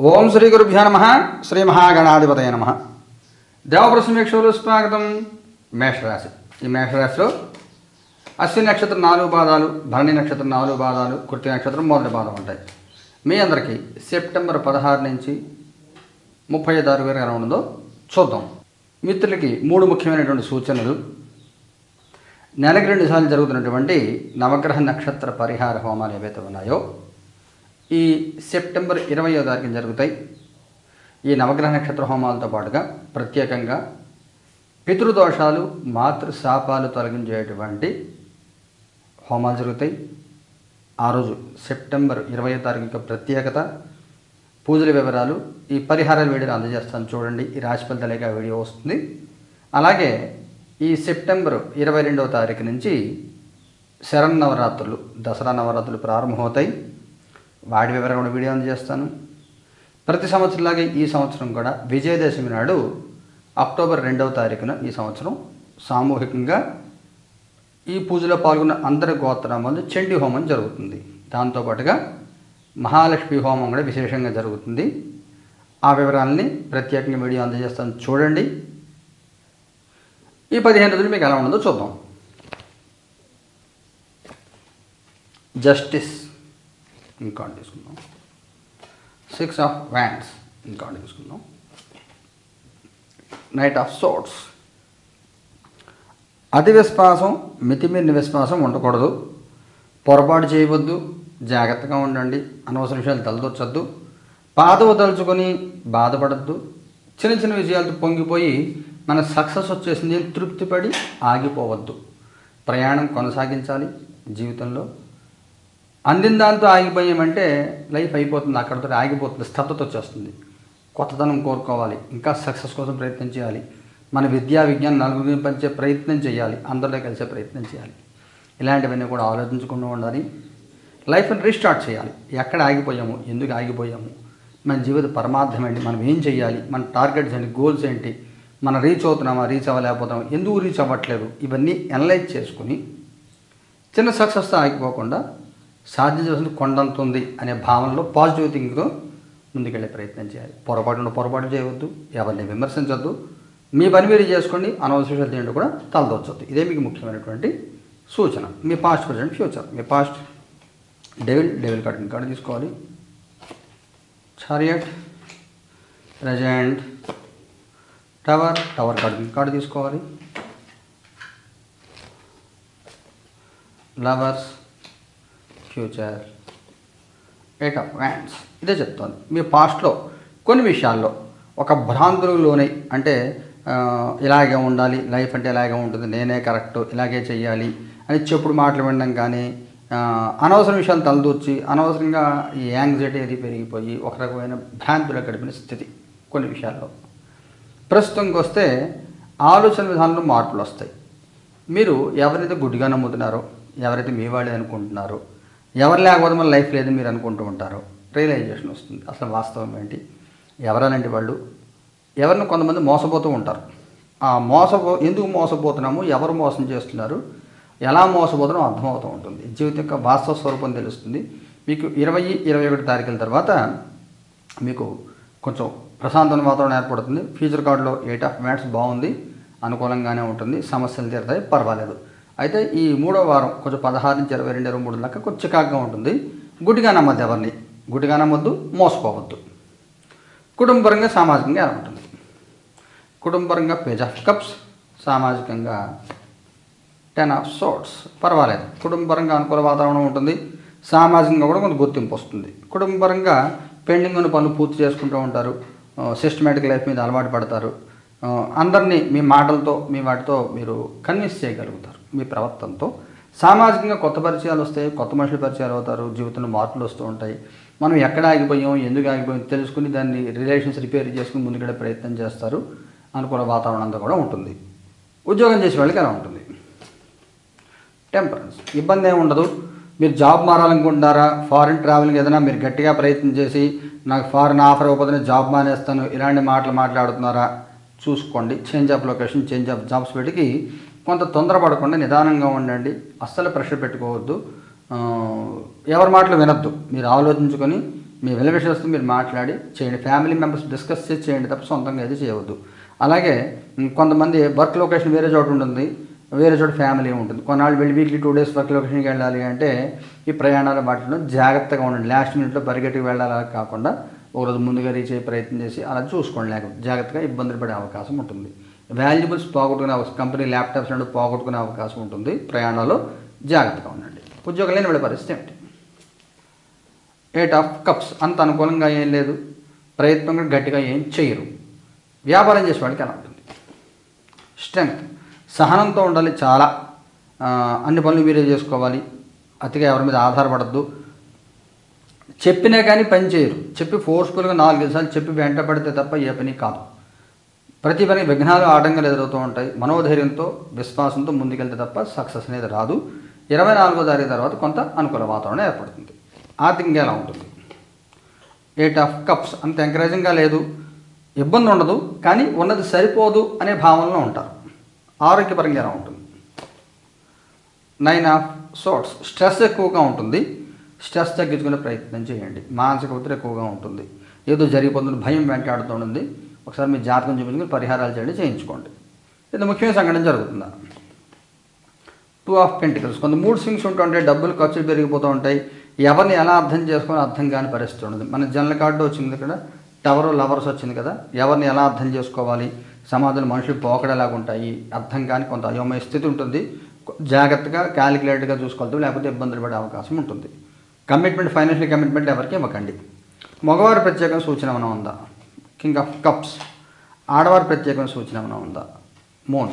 ఓం శ్రీ గురుభ్యో నమ. శ్రీ మహాగణాధిపతయ నమ. దేవప్రసమీక్షలు స్వాగతం. మేషరాశి. ఈ మేషరాశిలో అశ్విని నక్షత్రం నాలుగు పాదాలు భరణి నక్షత్రం నాలుగు పాదాలు కృతి నక్షత్రం మొదటి పాదం ఉంటాయి. మీ అందరికీ సెప్టెంబర్ పదహారు నుంచి ముప్పై ఆరు వరకు ఎలా ఉండదో చూద్దాం. మిత్రులకి మూడు ముఖ్యమైనటువంటి సూచనలు. నెలకి రెండు సార్లు జరుగుతున్నటువంటి నవగ్రహ నక్షత్ర పరిహార హోమాలు ఏవైతే ఉన్నాయో ఈ సెప్టెంబర్ ఇరవయో తారీఖున జరుగుతాయి. ఈ నవగ్రహ నక్షత్ర హోమాలతో పాటుగా ప్రత్యేకంగా పితృదోషాలు మాతృశాపాలు తొలగించేటువంటి హోమాలు జరుగుతాయి. ఆ రోజు సెప్టెంబర్ ఇరవై తారీఖు యొక్క ప్రత్యేకత పూజల వివరాలు ఈ పరిహారాల వీడియోలు అందజేస్తాను చూడండి. ఈ రాశి ఫలితాలేక వీడియో వస్తుంది. అలాగే ఈ సెప్టెంబర్ ఇరవై రెండవ తారీఖు నుంచి శరన్నవరాత్రులు దసరా నవరాత్రులు ప్రారంభమవుతాయి. వాటి వివరం కూడా వీడియో అందజేస్తాను. ప్రతి సంవత్సరంలాగే ఈ సంవత్సరం కూడా విజయదశమి నాడు అక్టోబర్ రెండవ తారీఖున ఈ సంవత్సరం సామూహికంగా ఈ పూజలో పాల్గొన్న అందరి గోత్రామాలు చండీ హోమం జరుగుతుంది. దాంతోపాటుగా మహాలక్ష్మి హోమం కూడా విశేషంగా జరుగుతుంది. ఆ వివరాలని ప్రత్యేకంగా వీడియో అందజేస్తాను. చూడండి. ఈ పదిహేను రోజులు మీకు ఎలా ఉండదో చూద్దాం. జస్టిస్ ఇంకోటి తీసుకుందాం. సిక్స్ ఆఫ్ వ్యాండ్స్ ఇంకోటి తీసుకుందాం. నైట్ ఆఫ్ సోట్స్ అతి విశ్వాసం మితిమీరిన విశ్వాసం ఉండకూడదు. పొరపాటు చేయవద్దు జాగ్రత్తగా ఉండండి అనవసర విషయాలు తలదొచ్చద్దు పాదవు తలుచుకొని బాధపడద్దు. చిన్న చిన్న విజయాలతో పొంగిపోయి మన సక్సెస్ వచ్చేసింది తృప్తిపడి ఆగిపోవద్దు. ప్రయాణం కొనసాగించాలి జీవితంలో. అందిన దాంతో ఆగిపోయామంటే లైఫ్ అయిపోతుంది అక్కడతో ఆగిపోతుంది స్తబ్దత వచ్చేస్తుంది. కొత్తదనం కోరుకోవాలి ఇంకా సక్సెస్ కోసం ప్రయత్నం చేయాలి. మన విద్యా విజ్ఞానం నలుగురిని పంచే ప్రయత్నం చేయాలి అందరిలో కలిసే ప్రయత్నం చేయాలి. ఇలాంటివన్నీ కూడా ఆలోచించకుండా ఉండాలి. లైఫ్ని రీస్టార్ట్ చేయాలి. ఎక్కడ ఆగిపోయాము ఎందుకు ఆగిపోయాము? మన జీవిత పరమార్థం ఏంటి? మనం ఏం చేయాలి? మన టార్గెట్స్ ఏంటి? గోల్స్ ఏంటి? మనం రీచ్ అవుతున్నామా రీచ్ అవ్వలేకపోతున్నామా? ఎందుకు రీచ్ అవ్వట్లేదు? ఇవన్నీ అనలైజ్ చేసుకుని చిన్న సక్సెస్తో ఆగిపోకుండా సాధించవలసిన కొండంత ఉంది అనే భావనలో పాజిటివ్ థింకింగ్తో ముందుకెళ్ళే ప్రయత్నం చేయాలి. పొరపాటు పొరపాటు చేయవద్దు ఎవరిని విమర్శించవద్దు మీ పని మీరు చేసుకోండి అనవసర విషయాలు తింటూ కూడా తలదొచ్చొద్దు ఇదే మీకు ముఖ్యమైనటువంటి సూచన. మీ పాస్ట్ ప్రజెంట్ ఫ్యూచర్. మీ past devil devil card card తీసుకోవాలి. Chariot present tower tower card card తీసుకోవాలి. Lovers future eight of hands ఇదే చెప్తాను మీ పాస్ట్లో కొన్ని విషయాల్లో ఒక భ్రాంతులలోనే అంటే ఇలాగే ఉండాలి లైఫ్ అంటే ఇలాగే ఉంటుంది నేనే కరెక్ట్ ఇలాగే చేయాలి అని చెప్పుడు మాటలు వినడం కానీ అనవసర విషయాలు తలదూర్చి అనవసరంగా ఈ యాంగ్జైటీ అది పెరిగిపోయి ఒక రకమైన భ్రాంతిలో గడిపిన స్థితి కొన్ని విషయాల్లో. ప్రస్తుతంకి వస్తే ఆలోచన విధానంలో మార్పులు వస్తాయి. మీరు ఎవరైతే గుడ్డిగా నమ్ముతున్నారో ఎవరైతే మీ వాళ్ళే అనుకుంటున్నారో ఎవరు లేకపోతే మన లైఫ్ లేదని మీరు అనుకుంటూ ఉంటారు. రియలైజేషన్ వస్తుంది. అసలు వాస్తవం ఏంటి? ఎవరనంటే వాళ్ళు? ఎవరిని కొంతమంది మోసపోతూ ఉంటారు. ఆ మోసపో ఎందుకు మోసపోతున్నాము? ఎవరు మోసం చేస్తున్నారు? ఎలా మోసపోతున్నామో అర్థమవుతూ ఉంటుంది. జీవితం యొక్క వాస్తవ స్వరూపం తెలుస్తుంది. మీకు ఇరవై ఇరవై ఒకటి తారీఖుల తర్వాత మీకు కొంచెం ప్రశాంతమైన వాతావరణం ఏర్పడుతుంది. ఫ్యూచర్ కార్డులో ఎయిట్ ఆఫ్ మ్యాట్స్ బాగుంది. అనుకూలంగానే ఉంటుంది. సమస్యలు తీరుతాయి. పర్వాలేదు. అయితే ఈ మూడో వారం కొంచెం పదహారు నుంచి ఇరవై రెండు ఇరవై మూడు దాకా కొంచెం చికాకుగా ఉంటుంది. గుడిగా నమ్మద్దు ఎవరిని? గుడిగా నమ్మొద్దు మోసపోవద్దు. కుటుంబపరంగా సామాజికంగా ఎలా ఉంటుంది కుటుంబపరంగా పేజ్ ఆఫ్ కప్స్ సామాజికంగా టెన్ ఆఫ్ సోట్స్ పర్వాలేదు. కుటుంబపరంగా అనుకూల వాతావరణం ఉంటుంది. సామాజికంగా కూడా కొంత గుర్తింపు వస్తుంది. కుటుంబపరంగా పెండింగ్ ఉన్న పనులు పూర్తి చేసుకుంటూ ఉంటారు. సిస్టమేటిక్ లైఫ్ మీద అలవాటు పడతారు. అందరినీ మీ మాటలతో మీ వాటితో మీరు కన్విన్స్ చేయగలుగుతారు. మీ ప్రవర్తనతో. సామాజికంగా కొత్త పరిచయాలు వస్తాయి కొత్త మనుషులు పరిచయాలు అవుతారు జీవితంలో మార్పులు వస్తూ ఉంటాయి. మనం ఎక్కడ ఆగిపోయాం ఎందుకు ఆగిపోయాం తెలుసుకుని దాన్ని రిలేషన్స్ రిపేర్ చేసుకుని ముందుకెళ్ళే ప్రయత్నం చేస్తారు అనుకూల వాతావరణం అంతా కూడా ఉంటుంది. ఉద్యోగం చేసే వాళ్ళకి ఎలా ఉంటుంది. టెంపరెన్స్ ఇబ్బంది ఏమి ఉండదు. మీరు జాబ్ మారాలనుకుంటున్నారా? ఫారిన్ ట్రావెలింగ్ ఏదైనా మీరు గట్టిగా ప్రయత్నం చేసి నాకు ఫారిన్ ఆఫర్ ఇవ్వకపోతే జాబ్ మానేస్తాను ఇలాంటి మాటలు మాట్లాడుతున్నారా? చూసుకోండి. Change of location change of jobs పెట్టి కొంత తొందరపడకుండా నిదానంగా ఉండండి. అస్సలు ప్రెషర్ పెట్టుకోవద్దు. ఎవరి మాటలు వినొద్దు. మీరు ఆలోచించుకొని మీ వెలివిషయస్తో మీరు మాట్లాడి చేయండి. ఫ్యామిలీ మెంబర్స్ డిస్కస్ చేసి చేయండి తప్ప సొంతంగా అయితే చేయవద్దు. అలాగే కొంతమంది వర్క్ లొకేషన్ వేరే చోట ఉంటుంది. వేరే చోట ఫ్యామిలీ ఉంటుంది. కొన్నాళ్ళు వెళ్ళి వీక్లీ టూ డేస్ వర్క్ లొకేషన్కి వెళ్ళాలి అంటే ఈ ప్రయాణాల వాటిలో జాగ్రత్తగా ఉండండి. లాస్ట్ మినిట్లో పరిగెట్టుకు వెళ్ళాలి కాకుండా ఒకరోజు ముందుగా రీచ్ అయ్యే ప్రయత్నం చేసి అలా చూసుకోండి. లేకపోతే జాగ్రత్తగా ఇబ్బందులు పడే అవకాశం ఉంటుంది. వాల్యుబుల్స్ పోగొట్టుకునే అవకాశం కంపెనీ ల్యాప్టాప్స్ నుండి పోగొట్టుకునే అవకాశం ఉంటుంది. ప్రయాణంలో జాగ్రత్తగా ఉండండి. ఉద్యోగం లేని వెళ్ళే పరిస్థితి ఏమిటి? ఎయిట్ ఆఫ్ కప్స్ అంత అనుకూలంగా ఏం లేదు. ప్రయత్నంగా గట్టిగా ఏం చేయరు. వ్యాపారం చేసే వాడికి ఎలా ఉంటుంది? స్ట్రెంగ్త్ సహనంతో ఉండాలి చాలా. అన్ని పనులు మీరే చేసుకోవాలి. అతిగా ఎవరి మీద ఆధారపడద్దు. చెప్పినా కానీ పని చేయరు. చెప్పి ఫోర్స్ఫుల్గా నాలుగైదు సార్లు చెప్పి వెంట పడితే తప్ప ఏ పని కాదు. ప్రతి పని విఘ్నాలు ఆటంకాలు ఎదురవుతూ ఉంటాయి. మనోధైర్యంతో విశ్వాసంతో ముందుకెళ్తే తప్ప సక్సెస్ అనేది రాదు. ఇరవై నాలుగో తారీఖు తర్వాత కొంత అనుకూల వాతావరణం ఏర్పడుతుంది. ఆర్థికంగా ఎలా ఉంటుంది? ఎయిట్ ఆఫ్ కప్స్ అంత ఎంకరేజింగ్గా లేదు. ఇబ్బంది ఉండదు కానీ ఉన్నది సరిపోదు అనే భావనలో ఉంటారు. ఆరోగ్యపరంగా ఎలా ఉంటుంది? నైన్ ఆఫ్ సోర్ట్స్ స్ట్రెస్ ఎక్కువగా ఉంటుంది. స్ట్రెస్ తగ్గించుకునే ప్రయత్నం చేయండి. మానసిక ఒత్తిడి ఎక్కువగా ఉంటుంది. ఏదో జరిగిపోతుంది భయం వెంటాడుతుంది ఒకసారి మీ జాతకం చూపించుకుని పరిహారాలు చేయండి చేయించుకోండి. ఇది ముఖ్యమైన సంఘటన జరుగుతుందా? టూ ఆఫ్ పెంటికల్స్ కొంత మూడు స్వింగ్స్ ఉంటుంటాయి డబ్బులు ఖర్చులు పెరిగిపోతూ ఉంటాయి. ఎవరిని ఎలా అర్థం చేసుకొని అర్థం కాని పరిస్థితి ఉండదు. మన జనరల్ కార్డు వచ్చింది ఇక్కడ టవర్ లవర్స్ వచ్చింది కదా ఎవరిని ఎలా అర్థం చేసుకోవాలి? సమాజంలో మనుషులు పోకడలాగా ఉంటాయి అర్థం కాని కొంత అయోమయ స్థితి ఉంటుంది. జాగ్రత్తగా క్యాలిక్యులేటర్గా చూసుకోవాలి లేకపోతే ఇబ్బందులు పడే అవకాశం ఉంటుంది. కమిట్మెంట్ ఫైనాన్షియల్ కమిట్మెంట్ ఎవరికి ఇవ్వకండి. మగవారి ప్రత్యేక సూచన ఏమైనా ఉందా? కింగ్ ఆఫ్ కప్స్ ఆడవారి ప్రత్యేకమైన సూచన ఏమైనా ఉందా? మూన్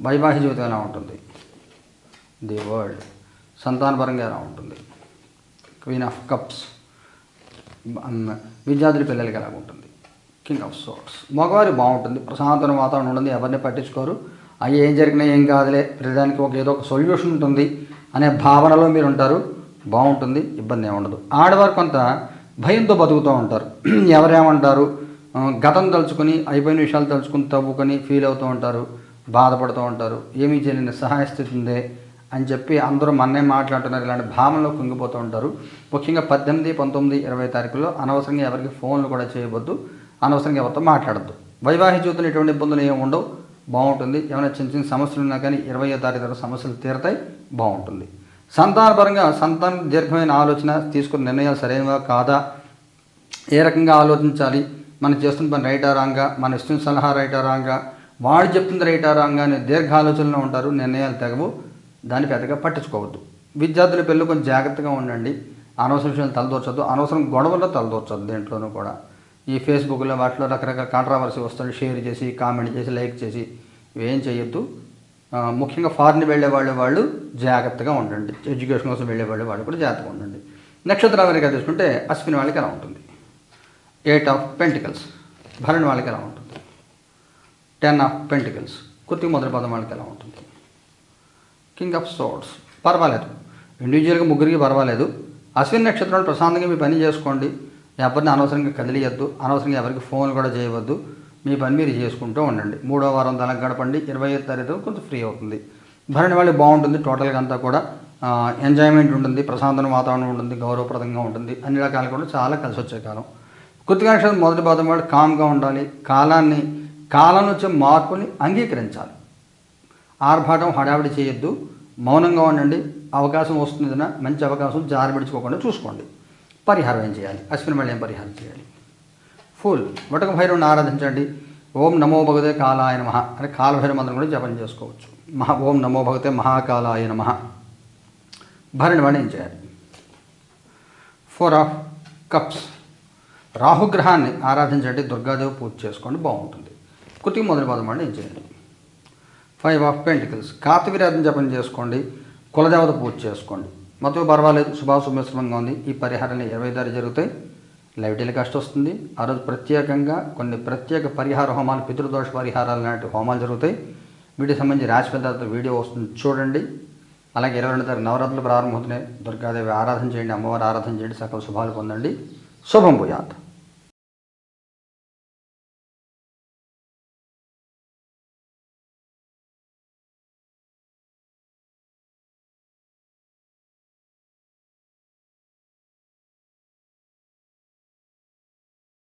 వైవాహిక జీవితం ఎలా ఉంటుంది? ది వరల్డ్ సంతానపరంగా ఎలా ఉంటుంది? క్వీన్ ఆఫ్ కప్స్ విద్యార్థుల పిల్లలకి ఎలా ఉంటుంది? కింగ్ ఆఫ్ సోట్స్ మగవారి బాగుంటుంది. ప్రశాంతమైన వాతావరణం ఉంటుంది. ఎవరిని పట్టించుకోరు. అవి ఏం జరిగినా ఏం కాదులే. ప్రతిదానికి ఒక ఏదో ఒక సొల్యూషన్ ఉంటుంది అనే భావనలో మీరు ఉంటారు. బాగుంటుంది. ఇబ్బంది ఏమి ఉండదు. ఆడవారు కొంత భయంతో బతుకుతూ ఉంటారు. ఎవరేమంటారు? గతం తలుచుకొని అయిపోయిన విషయాలు తలుచుకుని తవ్వుకొని ఫీల్ అవుతూ ఉంటారు బాధపడుతూ ఉంటారు. ఏమీ చేయలేని సహాయ స్థితి ఉందే అని చెప్పి అందరూ మన్నే మాట్లాడుతున్నారు. ఇలాంటి భావనలో కుంగిపోతూ ఉంటారు. ముఖ్యంగా పద్దెనిమిది పంతొమ్మిది ఇరవై తారీఖులో అనవసరంగా ఎవరికి ఫోన్లు కూడా చేయవద్దు. అనవసరంగా ఎవరితో మాట్లాడద్దు. వైవాహిక జీవితంలో ఎటువంటి ఇబ్బందులు ఏమి ఉండవు. బాగుంటుంది. ఏమైనా చిన్న చిన్న సమస్యలు ఉన్నా కానీ ఇరవయో తారీఖు తర్వాత సమస్యలు తీరతాయి. బాగుంటుంది. సంతానపరంగా సంతాన దీర్ఘమైన ఆలోచన తీసుకున్న నిర్ణయాలు సరైనవా కాదా? ఏ రకంగా ఆలోచించాలి? మనం చేస్తున్న పని రైటా రాంగా మన ఇస్తున్న సలహా రైటా రాంగా వాడు చెప్తుంది రైటా రాంగా అనే దీర్ఘ ఆలోచనలో ఉంటారు నిర్ణయాలు తెగవు దాన్ని పెద్దగా పట్టించుకోవద్దు. విద్యార్థుల పిల్లలు కొంచెం జాగ్రత్తగా ఉండండి అనవసర విషయాలు తలదూర్చొద్దు అనవసరం గొడవల్లో తలదూర్చొద్దు దేంట్లోనూ కూడా. ఈ ఫేస్బుక్లో వాటిలో రకరకాల కాంట్రవర్సీ వస్తుంది షేర్ చేసి కామెంట్ చేసి లైక్ చేసి ఇవేం చేయొద్దు. ముఖ్యంగా ఫారిన్ వెళ్ళే వాళ్ళు వాళ్ళు జాగ్రత్తగా ఉండండి. ఎడ్యుకేషన్ కోసం వెళ్ళే వాళ్ళు వాళ్ళు కూడా జాగ్రత్తగా ఉండండి. నక్షత్రాల వారిగా తీసుకుంటే అశ్విని వాళ్ళకి ఎలా ఉంటుంది. Eight of pentacles. భరణ వాళ్ళకి ఎలా ఉంటుంది? Ten of pentacles. కుర్తి మొదటి పదం వాళ్ళకి ఎలా ఉంటుంది? King of swords. పర్వాలేదు. ఇండివిజువల్గా ముగ్గురికి పర్వాలేదు. అశ్విన్ నక్షత్రాలు ప్రశాంతంగా మీ పని చేసుకోండి. ఎవరిని అనవసరంగా కదిలియద్దు. అనవసరంగా ఎవరికి ఫోన్ కూడా చేయవద్దు. మీ పని మీరు చేసుకుంటూ ఉండండి. మూడో వారం తల గడపండి. ఇరవై ఐదు తారీఖు కొంచెం ఫ్రీ అవుతుంది. భరణి వాళ్ళు బాగుంటుంది టోటల్గా అంతా కూడా. ఎంజాయ్మెంట్ ఉంటుంది. ప్రశాంతమైన వాతావరణం ఉంటుంది. గౌరవప్రదంగా ఉంటుంది. అన్ని రకాలు కూడా చాలా కలిసి వచ్చే కాలం. కృతిక మొదటి పాదం వాడు కామ్గా ఉండాలి కాలాన్ని కాలం వచ్చే మార్పుని అంగీకరించాలి. ఆర్భాటం హడావిడి చేయొద్దు మౌనంగా ఉండండి అవకాశం వస్తుందిన మంచి అవకాశం జారబిడుచుకోకుండా చూసుకోండి. పరిహారం ఏం చేయాలి? అశ్విని మళ్ళీ పరిహారం చేయాలి? ఫుల్. వటక భైరవుని ఆరాధించండి. ఓం నమో భగవతే కాలాయ నమ అని కాలభైరవ మంత్రం కూడా జపం చేసుకోవచ్చు. మహా ఓం నమో భగవతే మహాకాలాయ నమ. భరణి వాణి ఏం చేయాలి? Four of cups. రాహుగ్రహాన్ని ఆరాధించండి దుర్గాదేవి పూజ చేసుకోండి బాగుంటుంది. కుటుంబ మొదటి పదం వాడిని ఏం ఫైవ్ ఆఫ్ పెంటికల్స్ కార్తవీర్యాధం జపం చేసుకోండి కులదేవత పూజ చేసుకోండి. మొత్తం పర్వాలేదు శుభాశుభమిశ్రమంగా ఉంది. ఈ పరిహారాన్ని ఇరవై దారి జరుగుతాయి లైవ్ టెలికాస్ట్ వస్తుంది. ఆ రోజు ప్రత్యేకంగా కొన్ని ప్రత్యేక పరిహార హోమాలు పితృదోష పరిహారాలు లాంటి హోమాలు జరుగుతాయి. వీటికి సంబంధించి రాశి పెద్ద వీడియో వస్తుంది చూడండి. అలాగే ఇరవై రెండు తారీఖు నవరాత్రులు ప్రారంభమవుతున్నాయి. దుర్గాదేవి ఆరాధన చేయండి అమ్మవారి ఆరాధన చేయండి సకల శుభాలు పొందండి. శుభం భూయాత్.